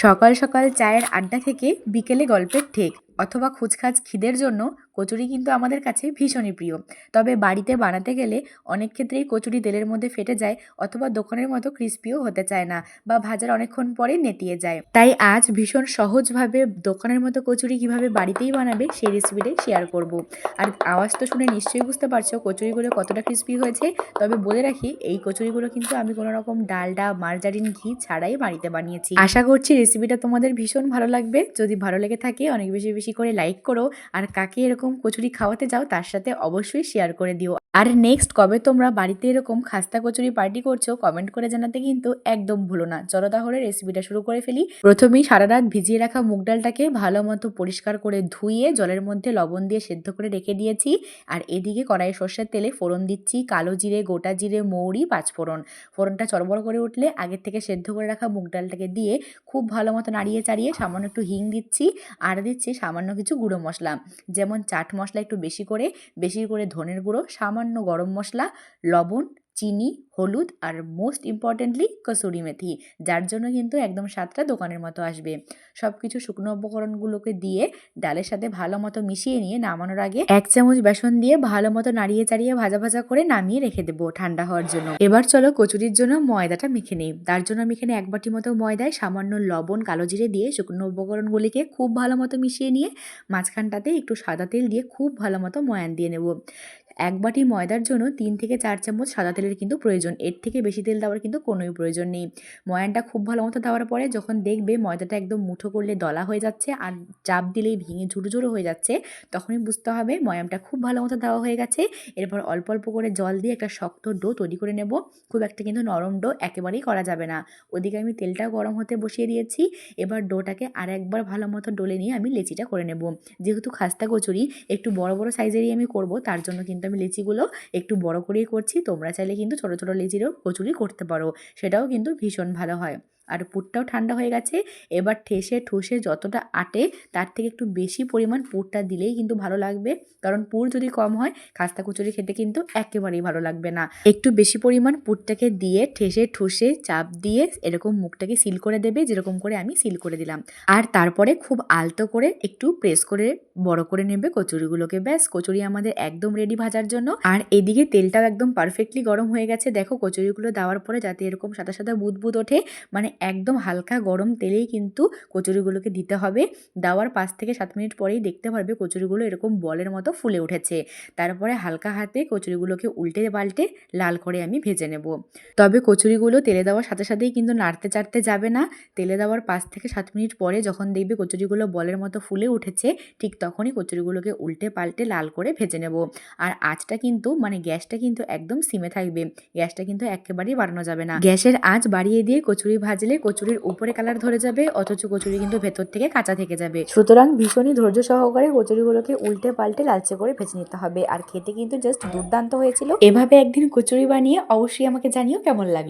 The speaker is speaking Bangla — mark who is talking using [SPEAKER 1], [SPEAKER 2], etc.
[SPEAKER 1] সকাল সকাল চায়ের আড্ডা থেকে বিকেলে গল্পের ঠেক। অথবা খুচখাচ খিদের জন্য কচুরি কিন্তু আমাদের কাছে ভীষণই প্রিয়। তবে বাড়িতে বানাতে গেলে অনেক ক্ষেত্রেই কচুরি তেলের মধ্যে ফেটে যায় অথবা দোকানের মতো ক্রিস্পিও হতে চায় না বা ভাজার অনেকক্ষণ পরে নেতিয়ে যায়। তাই আজ ভীষণ সহজভাবে দোকানের মতো কচুরি কীভাবে বাড়িতেই বানাবে সেই রেসিপিটাই শেয়ার করব। আর আওয়াজ তো শুনে নিশ্চয়ই বুঝতে পারছ কচুরিগুলো কতটা ক্রিস্পি হয়েছে। তবে বলে রাখি, এই কচুরিগুলো কিন্তু আমি কোনো রকম ডালডা, মার্জারিন, ঘি ছাড়াই বাড়িতে বানিয়েছি। আশা করছি রেসিপিটা তোমাদের ভীষণ ভালো লাগবে। যদি ভালো লেগে থাকে, অনেক বেশি বেশি করে লাইক করো। আর কাকে এরকম কচুরি খাওয়াতে যাও, তার সাথে অবশ্যই শেয়ার করে দিও। আর নেক্সট কবে তোমরা বাড়িতে এরকম খাস্তা কচুরি পার্টি করছ কমেন্ট করে জানাতে কিন্তু একদম ভুলো না। চলো তাহলে রেসিপিটা শুরু করে ফেলি। প্রথমেই সারা রাত ভিজিয়ে রাখা মুগ ডালটাকে ভালো মতো পরিষ্কার করে ধুয়ে জলের মধ্যে লবণ দিয়ে সেদ্ধ করে রেখে দিয়েছি। আর এদিকে কড়াই সর্ষের তেলে ফোড়ন দিচ্ছি কালো জিরে, গোটা জিরে, মৌরি, পাঁচফোড়ন। ফোড়নটা চড়বড় করে উঠলে আগের থেকে সেদ্ধ করে রাখা মুগ ডালটাকে দিয়ে খুব ভালো মতো নাড়িয়ে চাড়িয়ে সামান্য একটু হিং দিচ্ছি আর দিচ্ছি সামান্য কিছু গুঁড়ো মশলা। যেমন চাট মশলা একটু বেশি করে বেশি করে ধনের গুঁড়ো, সামান্য গরম মশলা, লবণ, চিনি, হলুদ আর মোস্ট ইম্পর্টেন্টলি কসুরি মেথি, যার জন্য কিন্তু একদম স্বাদটা দোকানের মতো আসবে। সব কিছু শুকনো উপকরণগুলোকে দিয়ে ডালের সাথে ভালো মতো মিশিয়ে নিয়ে নামানোর আগে এক চামচ বেসন দিয়ে ভালো মতো নাড়িয়ে চাড়িয়ে ভাজা ভাজা করে নামিয়ে রেখে দেবো ঠান্ডা হওয়ার জন্য। এবার চলো কচুরির জন্য ময়দাটা মেখে নিই। তার জন্য আমি এখানে এক বাটি মতো ময়দায় সামান্য লবণ, কালো জিরে দিয়ে শুকনো উপকরণগুলিকে খুব ভালো মতো মিশিয়ে নিয়ে মাঝখানটাতে একটু সাদা তেল দিয়ে খুব ভালো মতো ময়ান দিয়ে নেব। এক বাটি ময়দার জন্য তিন থেকে চার চামচ সাদা তেলের কিন্তু প্রয়োজন। এর থেকে বেশি তেল দেওয়ার কিন্তু কোনোই প্রয়োজন নেই। ময়ানটা খুব ভালো মতো দেওয়ার পরে যখন দেখবে ময়দাটা একদম মুঠো করলে দলা হয়ে যাচ্ছে আর চাপ দিলেই ভেঙে ঝুড়ো হয়ে যাচ্ছে, তখনই বুঝতে হবে ময়ামটা খুব ভালো মতো দেওয়া হয়ে গেছে। এরপর অল্প অল্প করে জল দিয়ে একটা শক্ত ডো তৈরি করে নেব। খুব একটা কিন্তু নরম ডো একেবারেই করা যাবে না। ওদিকে আমি তেলটা গরম হতে বসিয়ে দিয়েছি। এবার ডোটাকে আর একবার ভালো মতো ডলে নিয়ে আমি লেচিটা করে নেব। যেহেতু খাস্তা কচুরি, একটু বড় বড় সাইজেরই আমি করব, তার জন্য কিন্তু আমি লিচিগুলো একটু বড় করেই করছি, তোমরা চাইলে কিন্তু ছোটো ছোটো লিচিরও কচুরি করতে পারো, সেটাও কিন্তু ভীষণ ভালো হয়। আর পুরটাও ঠান্ডা হয়ে গেছে। এবার ঠেসে ঠুসে যতটা আটে, তার থেকে একটু বেশি পরিমাণ পুরটা দিলেই কিন্তু ভালো লাগবে। কারণ পুর যদি কম হয়, খাস্তা কচুরি খেতে কিন্তু একেবারেই ভালো লাগবে না। একটু বেশি পরিমাণ পুরটাকে দিয়ে ঠেসে ঠুসে চাপ দিয়ে এরকম মুখটাকে সিল করে দেবে, যেরকম করে আমি সিল করে দিলাম। আর তারপরে খুব আলতো করে একটু প্রেস করে বড় করে নেবে কচুরিগুলোকে। ব্যাস, কচুরি আমাদের একদম রেডি ভাজার জন্য। আর এদিকে তেলটাও একদম পারফেক্টলি গরম হয়ে গেছে। দেখো, কচুরিগুলো দেওয়ার পরে যাতে এরকম সাদা সাদা বুদবুদ ওঠে মানে একদম হালকা গরম তেলেই কিন্তু কচুরিগুলোকে দিতে হবে। দেওয়ার পাঁচ থেকে সাত মিনিট পরেই দেখতে পারবে কচুরিগুলো এরকম বলের মতো ফুলে উঠেছে। তারপরে হালকা হাতে কচুরিগুলোকে উল্টে পাল্টে লাল করে আমি ভেজে নেব। তবে কচুরিগুলো তেলে দেওয়ার সাথে সাথেই কিন্তু নাড়তে চাড়তে যাবে না। তেলে দেওয়ার পাঁচ থেকে সাত মিনিট পরে যখন দেখবে কচুরিগুলো বলের মতো ফুলে উঠেছে, ঠিক তখনই কচুরিগুলোকে উল্টে পাল্টে লাল করে ভেজে নেব। আর আঁচটা কিন্তু মানে গ্যাসটা কিন্তু একদম সিমে থাকবে। গ্যাসটা কিন্তু একেবারেই বাড়ানো যাবে না। গ্যাসের আঁচ বাড়িয়ে দিয়ে কচুরি ভাজলে কচুরির উপরে কালার ধরে যাবে, অথচ কচুরি কিন্তু ভেতর থেকে কাঁচা থেকে যাবে। সুতরাং ভীষণই ধৈর্য সহকারে কচুরিগুলোকে উল্টে পাল্টে লালচে করে ভেজে নিতে হবে। আর খেতে কিন্তু জাস্ট দুর্দান্ত হয়েছিল। এভাবে একদিন কচুরি বানিয়ে অবশ্যই আমাকে জানিও কেমন লাগল।